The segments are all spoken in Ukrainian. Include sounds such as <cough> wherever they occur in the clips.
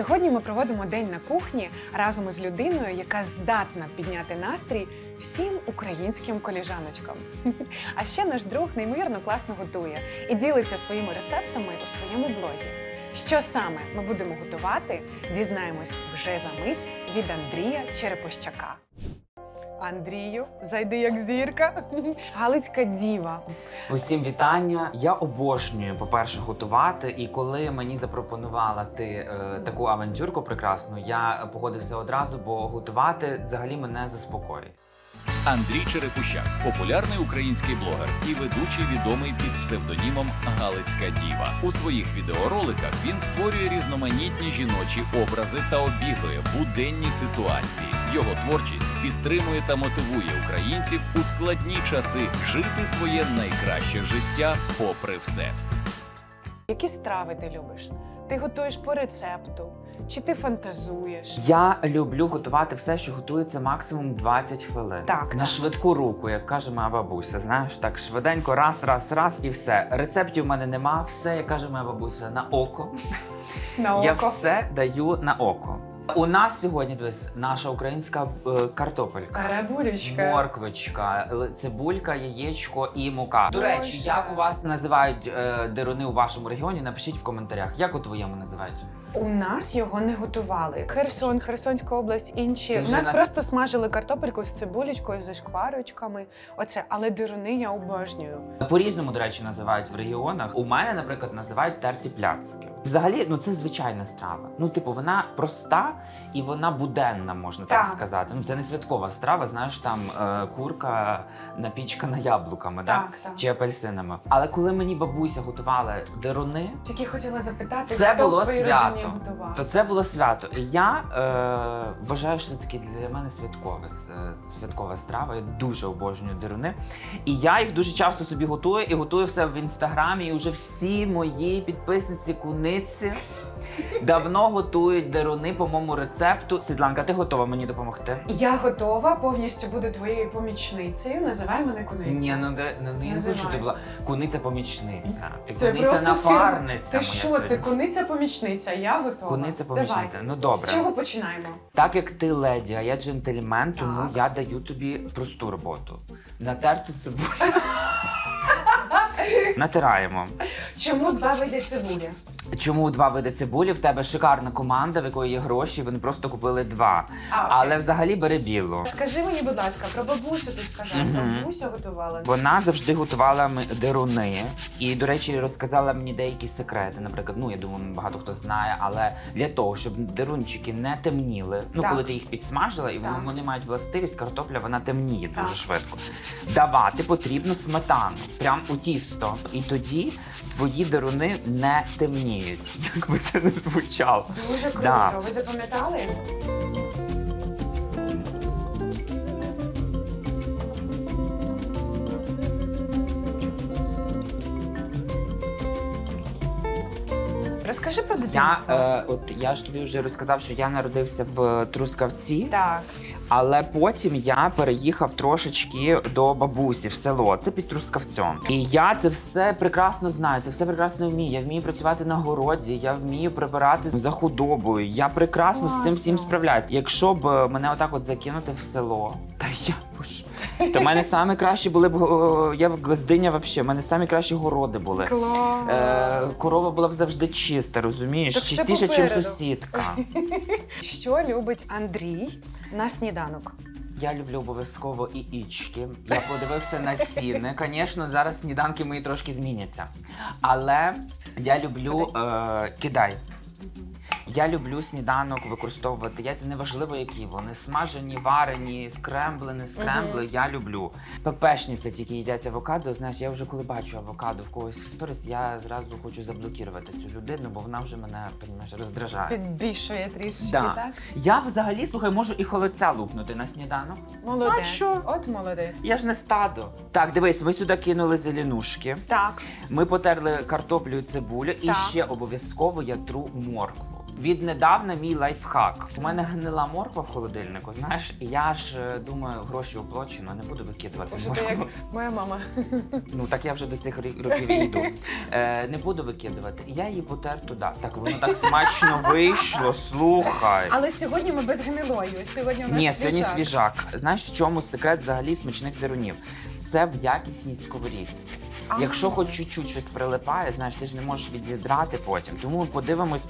Сьогодні ми проводимо день на кухні разом із людиною, яка здатна підняти настрій всім українським коліжаночкам. <laughs> А ще наш друг неймовірно класно готує і ділиться своїми рецептами у своєму блозі. Що саме ми будемо готувати, дізнаємось вже за мить від Андрія Черепощака. Андрію, зайди як зірка. <laughs> Галицька діва. Усім вітання. Я обожнюю, по-перше, готувати. І коли мені запропонувала ти е, таку авантюрку прекрасну, я погодився одразу, бо готувати взагалі мене заспокоює. Андрій Черепущак, популярний український блогер і ведучий відомий під псевдонімом Галицька Діва. У своїх відеороликах він створює різноманітні жіночі образи та обігрує буденні ситуації. Його творчість підтримує та мотивує українців у складні часи жити своє найкраще життя, попри все. Які страви ти любиш? Ти готуєш по рецепту? Чи ти фантазуєш? Я люблю готувати все, що готується максимум 20 хвилин. Так, на так. швидку руку, як каже моя бабуся. Знаєш, так швиденько, раз, раз, раз і все. Рецептів у мене нема. Все, як каже моя бабуся, на око. На Я око. все даю на око. У нас сьогодні дивись, наша українська е, картопелька. Карабулечка. Морквочка, л- цибулька, яєчко і мука. До речі, як у вас називають е, деруни у вашому регіоні? Напишіть в коментарях, як у твоєму називають. У нас його не готували. Херсон, Херсонська область, інші. Ти У вже нас на- просто смажили картопельку з цибулечкою, зі шкварочками. Оце, але дируни я обожнюю. По-різному, до речі, називають в регіонах. У мене, наприклад, називають терті пляцки. Взагалі, ну це звичайна страва. Ну, типу, вона проста і вона буденна, можна так, Так. сказати. Ну, це не святкова страва, знаєш, там е, курка напічкана яблуками, да? Так, так. чи апельсинами. Але коли мені бабуся готувала деруни, Тільки хотіла запитати, Це хто було в твоїй свято. родині готував. то це було свято. І я е, вважаю, що це таке для мене святкове, святкова страва. Я дуже обожнюю деруни. І я їх дуже часто собі готую і готую все в інстаграмі. І вже всі мої підписниці куниці давно готують деруни по моєму рецепту. Світланка, ти готова мені допомогти? Я готова, повністю буду твоєю помічницею. Називай мене куниця. Ні, ну де ну, не Називай. що ти була куниця помічниця. Ти це куниця просто напарниця. Ти моя що? сьогодні. Це куниця помічниця. Я готова. Куниця помічниця. Давай. Ну добре. З чого починаємо? Так як ти леді, а я джентльмен, тому Так. я даю тобі просту роботу. Натерти цибулю. <laughs> Натираємо. Чому два види цибулі? Чому два види цибулі? В тебе шикарна команда, в якої є гроші, вони просто купили два. А, окей. Але взагалі бери білу. Скажи мені, будь ласка, про бабусю ти сказав. Мгм. Бабуся готувала. Вона завжди готувала м- деруни. І, до речі, розказала мені деякі секрети. Наприклад, ну я думаю, багато хто знає, але для того, щоб дерунчики не темніли, ну Так. коли ти їх підсмажила, і вони, Так. вони мають властивість, картопля вона темніє дуже Так. швидко. Давати потрібно сметану, прям у тісто. І тоді твої деруни не темніють. Як би це не звучало. Дуже круто. Да. Ви запам'ятали? Розкажи про дитинство. Я, е, от я ж тобі вже розказав, що я народився в Трускавці. Так. Але потім я переїхав трошечки до бабусі в село. Це під Трускавцем. І я це все прекрасно знаю. Це все прекрасно вмію. Я вмію працювати на городі, я вмію прибирати за худобою. Я прекрасно з цим всім справляюсь. Якщо б мене отак от закинути в село, та я боже. То в мене самі кращі були б я в Гостиня взагалі. в мене самі кращі городи були. Клас. Е, корова була б завжди чиста, розумієш? Так це Чистіше, ніж попереду. сусідка. <laughs> Що любить Андрій на сніданок? Я люблю обов'язково і ічки. Я подивився на ціни. Звісно, зараз сніданки мої трошки зміняться. Але я люблю е, кидай. Я люблю сніданок використовувати яйця, неважливо які вони смажені, варені, скрембли, не скрембли. Я люблю. Пепешниця тільки їдять авокадо. Знаєш, я вже коли бачу авокадо в когось в сторіс, я зразу хочу заблокувати цю людину, бо вона вже мене понімаєш, роздражає. Підбільшує трішечки, Да. так? Я взагалі слухай, можу і холодця лупнути на сніданок. Молодець. А що? От молодець. Я ж не стадо. Так, дивись, ми сюди кинули зеленушки. Так. Ми потерли картоплю і цибулю, і Так. ще обов'язково я тру моркву. Віднедавна мій лайфхак. У мене гнила морква в холодильнику, знаєш, і я ж е, думаю, гроші оплачено, не буду викидувати. Боже, ти як моя мама. <laughs> Ну так я вже до цих років йду. Е, не буду викидувати. Я її потер туди. Так воно так смачно вийшло. Слухай. Але сьогодні ми без гнилої. Сьогодні у нас Ні, сьогодні свіжак. Знаєш, в чому секрет взагалі смачних дерунів? Це в якісній сковорідці. Якщо хоч чуть-чуть щось прилипає, знаєш, ти ж не можеш відзідрати потім. Тому подивимось,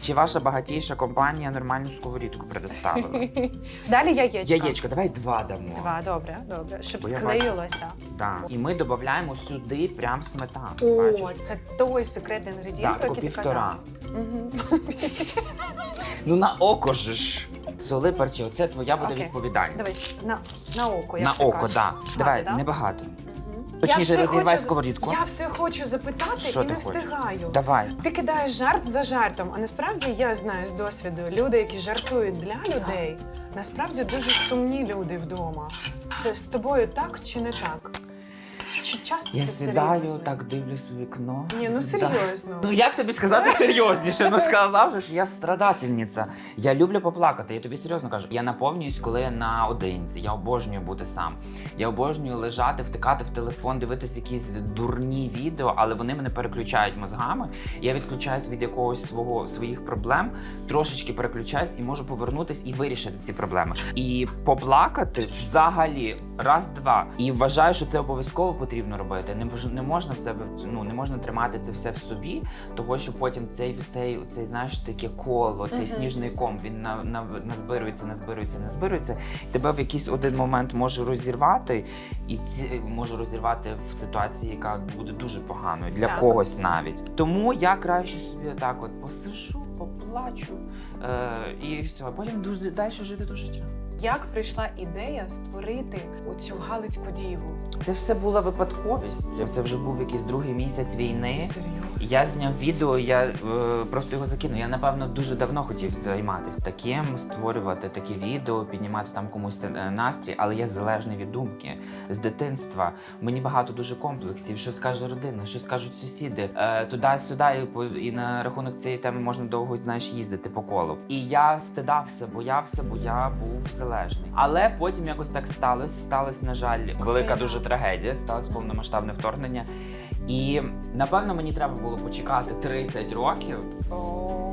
чи ваша багатійша компанія нормальну сковорідку предоставила. <laughs> Далі яєчко. Яєчка, давай два дамо. Два, добре, добре. Щоб Бо я склеїлося. Да. І ми додаємо сюди прям сметану. О, бачиш? це той секретний інгредієнт, про тако який ти півтора. Мгм. Ну на око ж. Соли перчи, оце твоя буде Окей. відповідальність. Дивись, на, на око, як на ти око, кажеш. так. Да. Давай, да? небагато. Точніше, розігрівай хочу- сковорідку. Я все хочу запитати Що і ти не хочеш? встигаю. Давай. Ти кидаєш жарт за жартом, а насправді я знаю з досвіду, люди, які жартують для людей, насправді дуже сумні люди вдома. Це з тобою так чи не так? Чи часто Я ти сідаю, серйозно? так дивлюсь у вікно. Ні, ну Да. серйозно. Ну як тобі сказати <laughs> серйозніше? Ну сказав же, що я страдательниця. Я люблю поплакати. Я тобі серйозно кажу. Я наповнююсь, коли я наодинці. Я обожнюю бути сам. Я обожнюю лежати, втикати в телефон, дивитися якісь дурні відео, але вони мене переключають мозгами. Я відключаюсь від якогось свого своїх проблем, трошечки переключаюсь і можу повернутись і вирішити ці проблеми. І поплакати взагалі раз-два. І вважаю, що це обов'язково потрібно робити. Не не можна в себе ну не можна тримати це все в собі, того що потім цей цей, цей знаєш таке коло, цей Мгм. сніжний ком він на, на, назбирується, назбирується, назбирується. І тебе в якийсь один момент може розірвати, і ці може розірвати в ситуації, яка буде дуже поганою для Так. когось навіть. Тому я краще собі так от посижу, поплачу е, і все. А потім дуже далі жити до життя. Як прийшла ідея створити оцю галицьку діву? Це все була випадковість. Це вже був якийсь другий місяць війни. Серйозно? Я зняв відео, я е, просто його закинув. Я напевно дуже давно хотів займатися таким, створювати такі відео, піднімати там комусь е, настрій, але я залежний від думки з дитинства. Мені багато дуже комплексів. Що скаже родина, що скажуть сусіди, е, туди-сюди, і, і на рахунок цієї теми можна довго знаєш їздити по колу. І я стидався, боявся, бо я був залежний. Але потім якось так сталося. Сталося, на жаль, велика дуже трагедія. Сталося повномасштабне вторгнення. І напевно мені треба було почекати 30 років.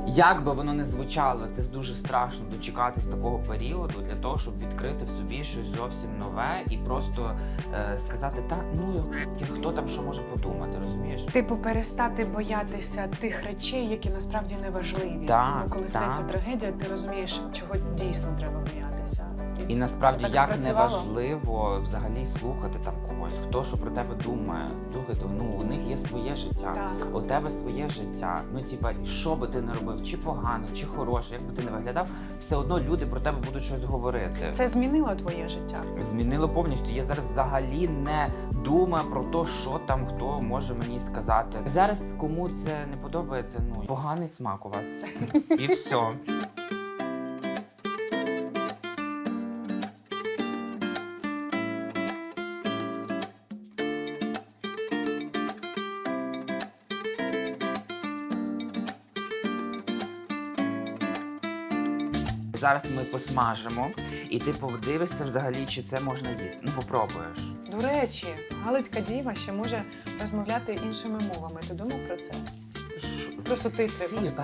Як би воно не звучало, це дуже страшно дочекатись такого періоду для того, щоб відкрити в собі щось зовсім нове і просто е, сказати, та ну хто там що може подумати, розумієш? Типу, перестати боятися тих речей, які насправді не важливі. Так, Тому коли так. стається трагедія, ти розумієш, чого дійсно треба боятися. І насправді як спрацювало? неважливо взагалі слухати там когось, хто що про тебе думає. Слухайте, ну у них є своє життя. Так. У тебе своє життя. Ну, типа, що би ти не робив, чи погано, чи хороше, як би ти не виглядав, все одно люди про тебе будуть щось говорити. Це змінило твоє життя. Змінило повністю. Я зараз взагалі не думаю про те, що там хто може мені сказати. Зараз кому це не подобається, ну поганий смак у вас. <laughs> І все. Зараз ми посмажимо, і ти подивишся взагалі, чи це можна їсти. Ну, попробуєш. До речі, Галицька діва ще може розмовляти іншими мовами. Ти думав про це? Просто ти Сі, по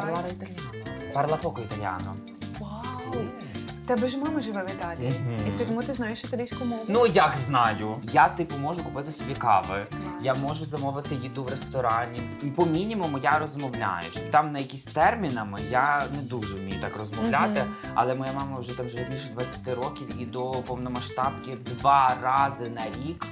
парла поко італіано. Вау! італіано. Тебе ж мама живе в Італії. Мгм. І ти тому ти знаєш італійську мову. Ну як знаю. Я типу можу купити собі кави. Я можу замовити їду в ресторані. По мінімуму я розмовляю. Там на якісь термінами я не дуже вмію так розмовляти. Мгм. Але моя мама вже там живе більше 20 років і до повномасштабки два рази на рік.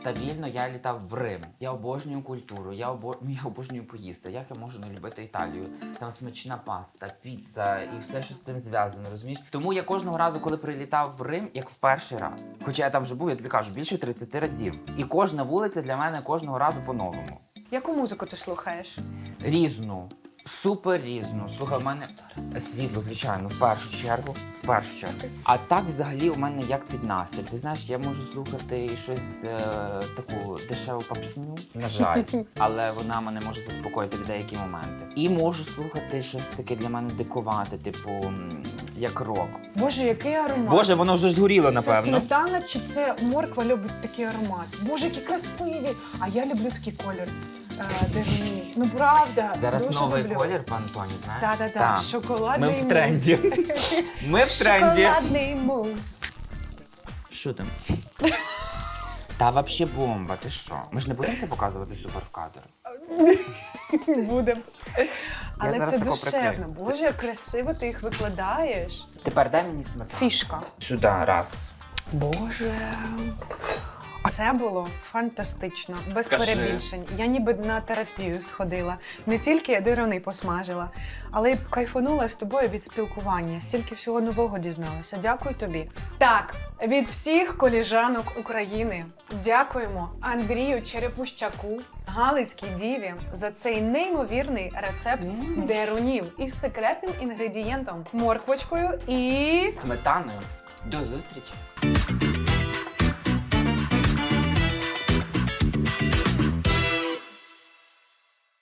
Стабільно я літав в Рим. Я обожнюю культуру, я, обо... я обожнюю поїсти. Як я можу не любити Італію? Там смачна паста, піца і все, що з цим зв'язано, розумієш? Тому я кожного разу, коли прилітав в Рим, як в перший раз. Хоча я там вже був, я тобі кажу, більше 30 разів. І кожна вулиця для мене кожного разу по-новому. Яку музику ти слухаєш? Різну. Супер різно. Слухай, у мене світло, звичайно, в першу чергу. В першу чергу. А так взагалі у мене як під настрій. Ти знаєш, я можу слухати щось е, таку дешеву попсню, на жаль, <laughs> але вона мене може заспокоїти в деякі моменти. І можу слухати щось таке для мене дикувати, типу м, як рок. Боже, який аромат. Боже, воно вже згоріло, Це напевно. сметана чи це морква любить такий аромат? Боже, які красиві! А я люблю такий колір. Деревні. Ну правда, Зараз дуже новий люблю. колір, пан Тоні, знаєш? Так, так, Та. так. Шоколадний Ми в тренді. <laughs> Ми в тренді. Шоколадний мус. Що там? Та вообще бомба, ти що? Ми ж не будемо це показувати супер в кадр. <laughs> Будем. Але зараз це тако душевно. прикрию. Боже, як красиво ти їх викладаєш. Тепер дай мені сметану. Фішка. Сюди, раз. Боже. Це було фантастично, без Скажи. перебільшень. Я ніби на терапію сходила. Не тільки дирони посмажила, але й кайфанула з тобою від спілкування. Стільки всього нового дізналася. Дякую тобі. Так, від всіх коліжанок України дякуємо Андрію Черепущаку, Галицькій діві за цей неймовірний рецепт дерунів із секретним інгредієнтом морквочкою і Сметаною. До зустрічі.